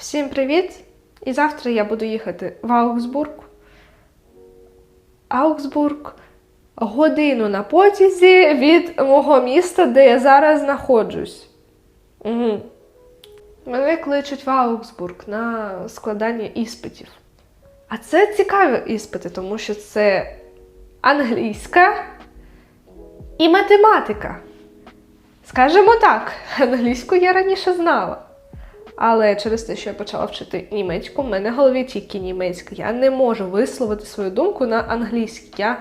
Всім привіт! І завтра я буду їхати в Аугсбург. Аугсбург годину на потязі від мого міста, де я зараз знаходжусь. Угу. Мене кличуть в Аугсбург на складання іспитів. А це цікаві іспити, тому що це англійська і математика. Скажемо так, англійську я раніше знала. Але через те, що я почала вчити німецьку, в мене в голові тільки німецька. Я не можу висловити свою думку на англійській. Я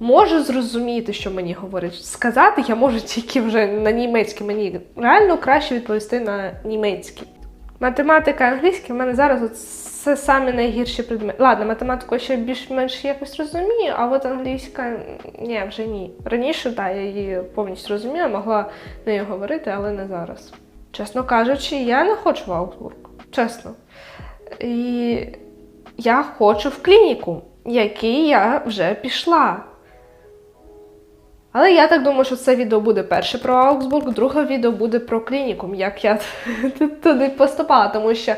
можу зрозуміти, що мені говорять. Сказати я можу тільки вже на німецькій. Мені реально краще відповісти на німецькій. Математика англійська в мене зараз от це самі найгірші предмети. Ладно, математику ще більш-менш якось розумію, а от англійська ні, вже ні. Раніше, так, я її повністю розуміла, могла нею говорити, але не зараз. Чесно кажучи, я не хочу в Аугсбург. Чесно. І я хочу в клініку, в якій я вже пішла. Але я так думаю, що це відео буде перше про Аугсбург, друге відео буде про клінікум, як я туди поступала, тому що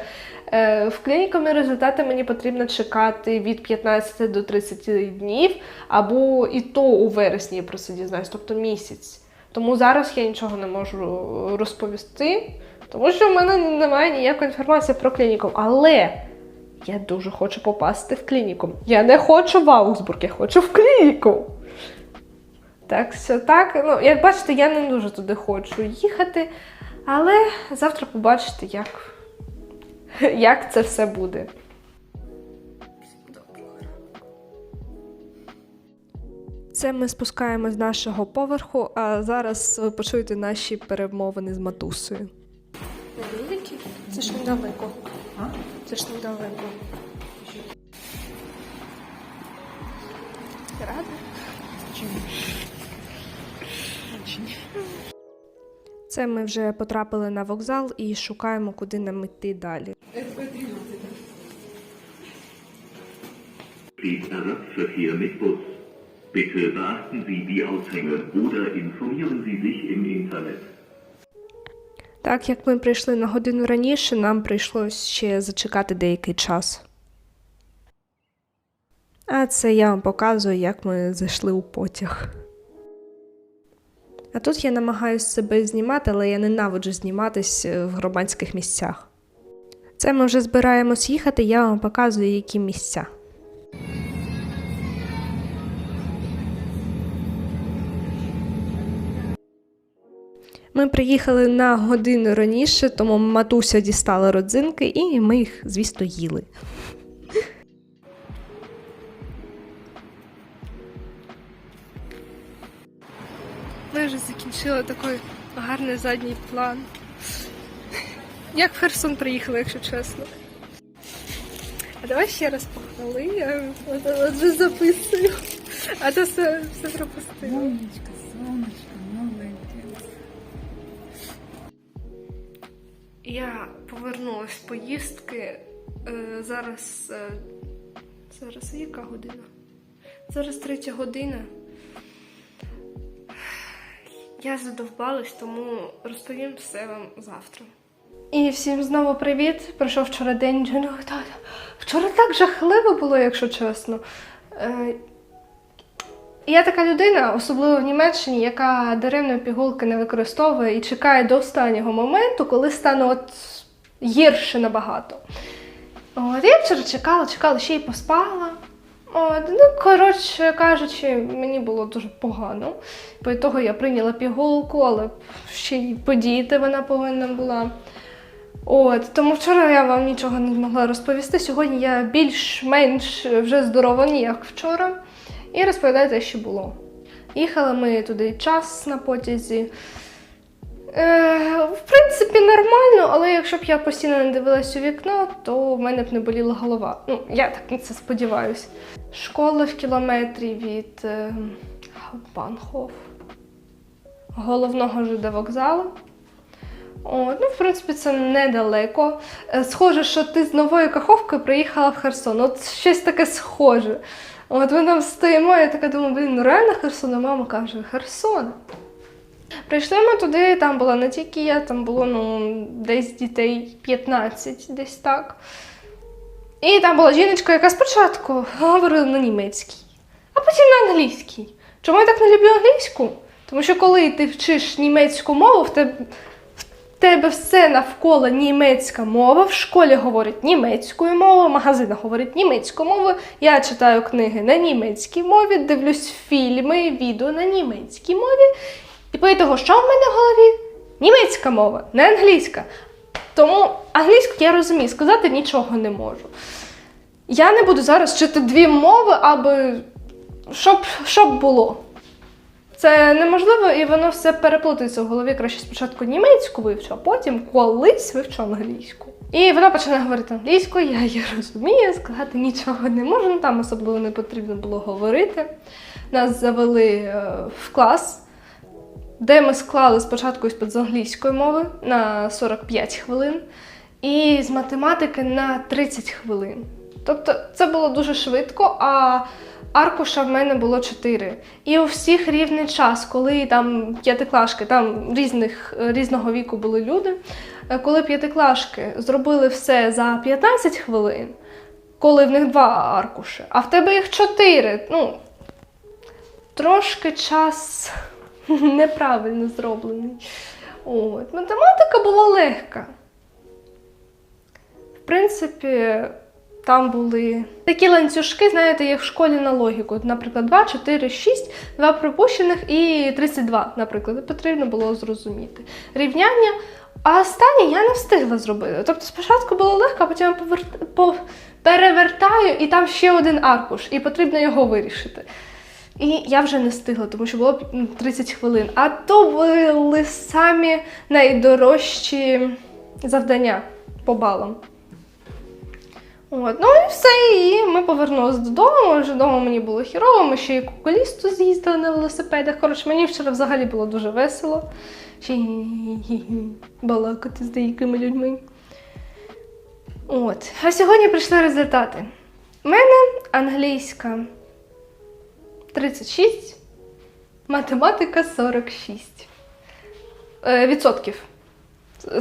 е, в клінікумі результати мені потрібно чекати від 15 до 30 днів, або і то у вересні я про це дізнаюсь, тобто місяць. Тому зараз я нічого не можу розповісти, тому що в мене немає ніякої інформації про клінікум. Але я дуже хочу попасти в клінікум. Я не хочу в Аугсбург, я хочу в клініку. Так, все так. Ну, як бачите, я не дуже туди хочу їхати, але завтра побачите, як, як це все буде. Це ми спускаємось з нашого поверху, а зараз ви почуєте наші перемовини з матусею. Великі? Це ж недалеко. А? Це ж недалеко. Рада? Це ми вже потрапили на вокзал і шукаємо, куди нам йти далі. Ersatzverkehr mit Bus. Bitte beachten Sie die Aushänge oder informieren Sie sich im Internet. Так як ми прийшли на годину раніше, нам прийшлось ще зачекати деякий час. А це я вам показую, як ми зайшли у потяг. А тут я намагаюся себе знімати, але я ненавиджу зніматись е, в громадських місцях. Це ми вже збираємось їхати, я вам показую, які місця. Ми приїхали на годину раніше, тому матуся дістала родзинки, і ми їх, звісно, їли. Ми вже закінчили такий гарний задній план. Як в Херсон приїхали, якщо чесно. А давай ще раз похвали, я вже записую. А то все, все пропустила. Умничка, солнышко, Я повернулась з поїздки. Е, зараз. Е, зараз яка година? Зараз третя година. Я задовбалась, тому розповім все вам завтра. І всім знову привіт. Пройшов вчора день. Ну, Вчора так жахливо було, якщо чесно. Е, я така людина, особливо в Німеччині, яка даремно пігулки не використовує і чекає до останнього моменту, коли стане от гірше набагато. От, я вчора чекала, чекала, ще й поспала. От, ну, коротше кажучи, мені було дуже погано. По того я прийняла пігулку, але ще й подіяти вона повинна була. От, тому вчора я вам нічого не змогла розповісти. Сьогодні я більш-менш вже здорова, ні як вчора. І розповідаю те, що було. Їхали ми туди час на потязі. Е, в принципі, нормально, але якщо б я постійно не дивилась у вікно, то в мене б не боліла голова. Ну, я так на це сподіваюся. Школа в кілометрі від е, головного ЖД вокзалу. О, ну, в принципі, це недалеко. Е, Схоже, що ти з нової Каховки приїхала в Херсон. От щось таке схоже. От ми там стоїмо, я така думаю, блін, ну реально Херсон, а мама каже, Херсон. Прийшли ми туди, там була не тільки я, там було ну, десь дітей 15, десь так. І там була жіночка, яка спочатку говорила на німецькій, а потім на англійській. Чому я так не люблю англійську? Тому що коли ти вчиш німецьку мову, в тебе, в тебе все навколо німецька мова, в школі говорять німецькою мовою, в магазинах говорять німецькою мовою. Я читаю книги на німецькій мові, дивлюсь фільми, відео на німецькій мові. І по того, що в мене в голові? Німецька мова, не англійська. Тому англійську я розумію, сказати нічого не можу. Я не буду зараз вчити дві мови, аби щоб, щоб було. Це неможливо, і воно все переплутається в голові. Краще спочатку німецьку вивчу, а потім колись вивчу англійську. І вона починає говорити англійською, я її розумію, сказати нічого не можу, ну, там особливо не потрібно було говорити. Нас завели е, в клас, де ми склали спочатку іспит з англійської мови на 45 хвилин і з математики на 30 хвилин. Тобто це було дуже швидко, а аркуша в мене було 4. І у всіх рівний час, коли там п'ятиклашки, там різних, різного віку були люди. е, Коли п'ятиклашки зробили все за 15 хвилин, коли в них два аркуші, а в тебе їх 4. Ну, трошки час неправильно зроблений. От. Математика була легка. В принципі, там були такі ланцюжки, знаєте, як в школі на логіку. Наприклад, 2, 4, 6, 2 пропущених і 32, наприклад, потрібно було зрозуміти. Рівняння. А останнє я не встигла зробити. Тобто спочатку було легко, а потім я перевертаю, і там ще один аркуш, і потрібно його вирішити. І я вже не встигла, тому що було 30 хвилин. А то були самі найдорожчі завдання по балам. От. Ну і все, і ми повернулися додому. Вже вдома мені було хірово, ми ще й к окулісту з'їздили на велосипедах. Коротше, мені вчора взагалі було дуже весело. Ще балакати з деякими людьми. От. А сьогодні прийшли результати. У мене англійська 36, математика 46. Е, відсотків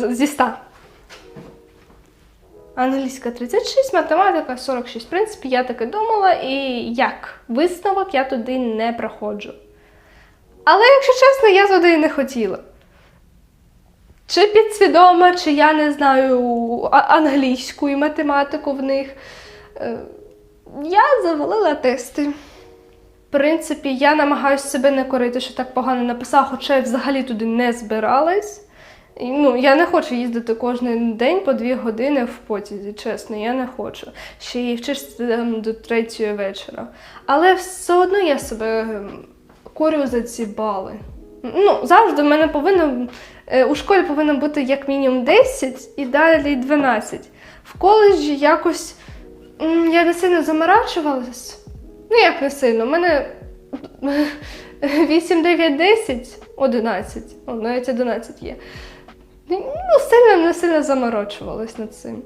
зі 100. Англійська 36, математика 46. В принципі, я таки думала, і як висновок я туди не проходжу. Але, якщо чесно, я туди не хотіла. Чи підсвідома, чи я не знаю англійську і математику в них. Е, Я завалила тести. Принципі, я намагаюся себе не корити, що так погано написала, хоча я взагалі туди не збиралась. І, Ну, я не хочу їздити кожен день по дві години в потязі, чесно, я не хочу. Ще й вчишся до третьої вечора. Але все одно я себе ем, корю за ці бали. Ну, завжди в мене повинно е, у школі повинно бути як мінімум 10 і далі 12. В коледжі якось я не сильно заморачувалась. Ну, як не сильно, у мене 8, 9, 10, 11, о, навіть 11 є. Ну, сильно не сильно заморочувалась над цим.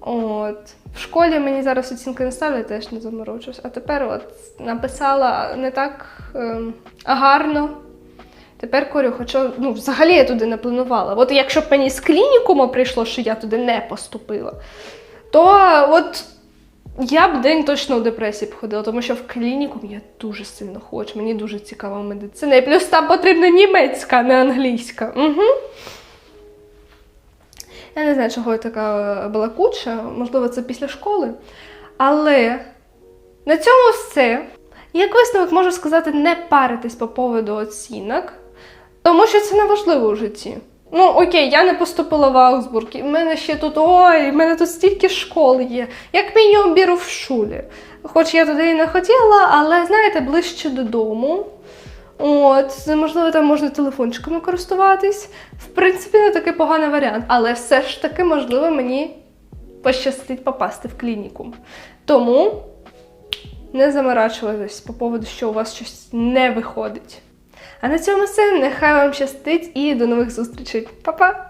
От. В школі мені зараз оцінки не ставлять, теж не заморочуюсь. А тепер от написала не так ем, гарно. Тепер корю, хоча ну, взагалі я туди не планувала. От якщо б мені з клінікуму прийшло, що я туди не поступила, то от я б день точно у депресії б ходила, тому що в клінікум я дуже сильно хочу. Мені дуже цікава медицина. І плюс там потрібна німецька, а не англійська. Угу. Я не знаю, чого я така балакуча, можливо, це після школи. Але на цьому все. Як висновок можу сказати, не паритись по поводу оцінок, тому що це не важливо у житті. Ну, окей, я не поступила в Аугсбург, і в мене ще тут ой, в мене тут стільки школ є, як мінімум біру в шулі. Хоч я туди і не хотіла, але знаєте, ближче додому. От, можливо, там можна телефончиками користуватись. В принципі, не такий поганий варіант, але все ж таки, можливо, мені пощастить попасти в клініку. Тому не заморачуватись по поводу, що у вас щось не виходить. А на цьому все. Нехай вам щастить і до нових зустрічей. Па-па!